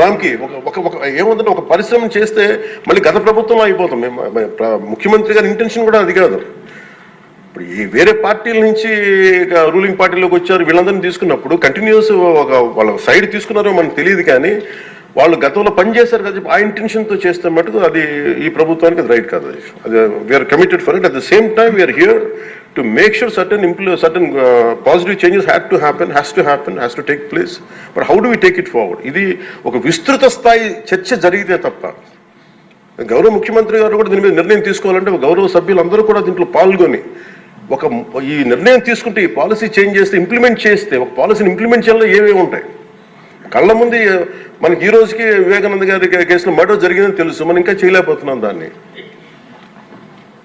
రామ్కి ఒక ఒక ఒక ఏముందంటే ఒక పరిశ్రమ చేస్తే మళ్ళీ గత ప్రభుత్వంలో అయిపోతాం. మేము ముఖ్యమంత్రి గారి ఇంటెన్షన్ కూడా అది కాదు. ఇప్పుడు ఈ వేరే పార్టీల నుంచి రూలింగ్ పార్టీలోకి వచ్చారు వీళ్ళందరినీ తీసుకున్నప్పుడు కంటిన్యూస్ ఒక వాళ్ళ సైడ్ తీసుకున్నారో మనకు తెలియదు కానీ వాళ్ళు గతంలో పనిచేశారు కదా ఆ ఇంటెన్షన్తో చేస్తే మటుకు అది ఈ ప్రభుత్వానికి అది రైట్ కాదు. అది we're committed for it at the same time we're here to make sure certain ఇంప్లూ certain positive changes had to happen has to happen has to take place but how do we take it forward ఇది ఒక విస్తృత స్థాయి చర్చ జరిగితే తప్ప. గౌరవ ముఖ్యమంత్రి గారు కూడా దీని మీద నిర్ణయం తీసుకోవాలంటే గౌరవ సభ్యులందరూ కూడా దీంట్లో పాల్గొని ఒక ఈ నిర్ణయం తీసుకుంటే ఈ పాలసీ చేంజ్ చేస్తే ఇంప్లిమెంట్ చేస్తే ఒక పాలసీని ఇంప్లిమెంట్ చేయాలో ఏమేమి ఉంటాయి? కళ్ళ ముందు మనకి ఈ రోజుకి వివేకానంద గారి కేసులో మర్డర్ జరిగిందని తెలుసు. మనం ఇంకా చేయలేకపోతున్నాం దాన్ని.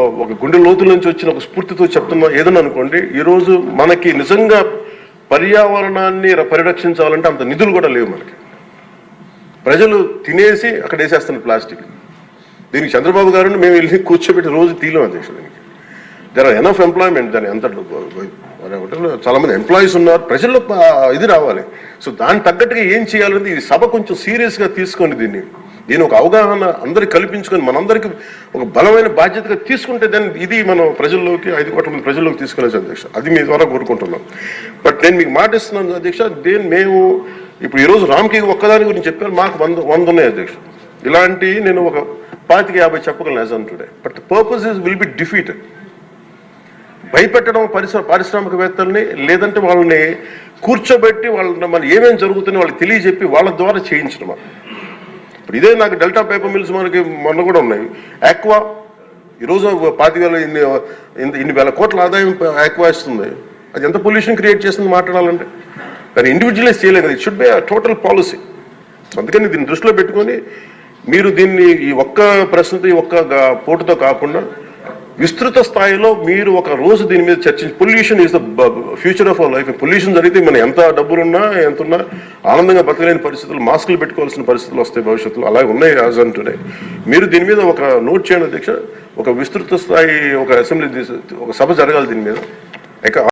ఒక గుండె లోతుల నుంచి వచ్చిన ఒక స్ఫూర్తితో చెప్తున్నా ఏదన్నా అనుకోండి ఈరోజు మనకి నిజంగా పర్యావరణాన్ని పరిరక్షించాలంటే అంత నిధులు కూడా లేవు మనకి. ప్రజలు తినేసి అక్కడ వేసేస్తున్న ప్లాస్టిక్. దీనికి చంద్రబాబు గారిని మేము వెళ్ళి కూర్చోబెట్టి రోజు తీయలేం అధ్యక్షుడు దీనికి. దర్ ఆర్ ఎనఫ్ ఎంప్లాయ్మెంట్ దాని ఎంత చాలా మంది ఎంప్లాయీస్ ఉన్నారు ప్రజల్లో ఇది రావాలి. సో దానికి తగ్గట్టుగా ఏం చేయాలనేది ఈ సభ కొంచెం సీరియస్గా తీసుకోండి తీసుకొని దీన్ని. దీని ఒక అవగాహన అందరికి కల్పించుకొని మనందరికి ఒక బలమైన బాధ్యతగా తీసుకుంటే దాన్ని ఇది మనం ప్రజల్లోకి ఐదు కోట్ల మంది ప్రజల్లోకి తీసుకెళ్ళచ్చు అధ్యక్ష. అది మీ ద్వారా కోరుకుంటున్నాం. బట్ నేను మీకు మాట ఇస్తున్నాను అధ్యక్ష దేని మేము ఇప్పుడు ఈరోజు రామ్కి ఒక్కదాని గురించి చెప్పాను మాకు వంద వంద ఉన్నాయి అధ్యక్ష. ఇలాంటి నేను ఒక పాతిక యాభై చెప్పగలను as on today but purpose is will be defeated భయపెట్టడం పరిశ్ర పారిశ్రామికవేత్తల్ని లేదంటే వాళ్ళని కూర్చోబెట్టి వాళ్ళని మన ఏమేమి జరుగుతుందో వాళ్ళకి తెలియజెప్పి వాళ్ళ ద్వారా చేయించడం ఇప్పుడు ఇదే నాకు డెల్టా పేపర్ మిల్స్ మనకి మొన్న కూడా ఉన్నాయి. ఆక్వా ఈరోజు పాతి వేల ఇన్ని ఇన్ని- ఇన్ని వేల కోట్ల ఆదాయం ఆక్వా ఇస్తుంది. అది ఎంత పొల్యూషన్ క్రియేట్ చేస్తుంది మాట్లాడాలంటే? కానీ ఇండివిజువలైజ్ చేయలేదు it should be total policy అందుకని దీన్ని దృష్టిలో పెట్టుకొని మీరు దీన్ని ఈ ఒక్క ప్రశ్నతో ఈ ఒక్క పోటుతో కాకుండా విస్తృత స్థాయిలో మీరు ఒక రోజు దీని మీద చర్చించి pollution is the future of our life pollution జరిగితే మనం ఎంత డబ్బులున్నా ఎంత ఉన్నా ఆనందంగా బతకలేని పరిస్థితులు మాస్కులు పెట్టుకోవాల్సిన పరిస్థితులు వస్తాయి భవిష్యత్తులో. అలాగే ఉన్నాయి యాజ్ అంటున్నాయి మీరు దీని మీద ఒక నోట్ చేయండి అధ్యక్ష. ఒక విస్తృత స్థాయి ఒక అసెంబ్లీ ఒక సభ జరగాలి దీని మీద. ఇక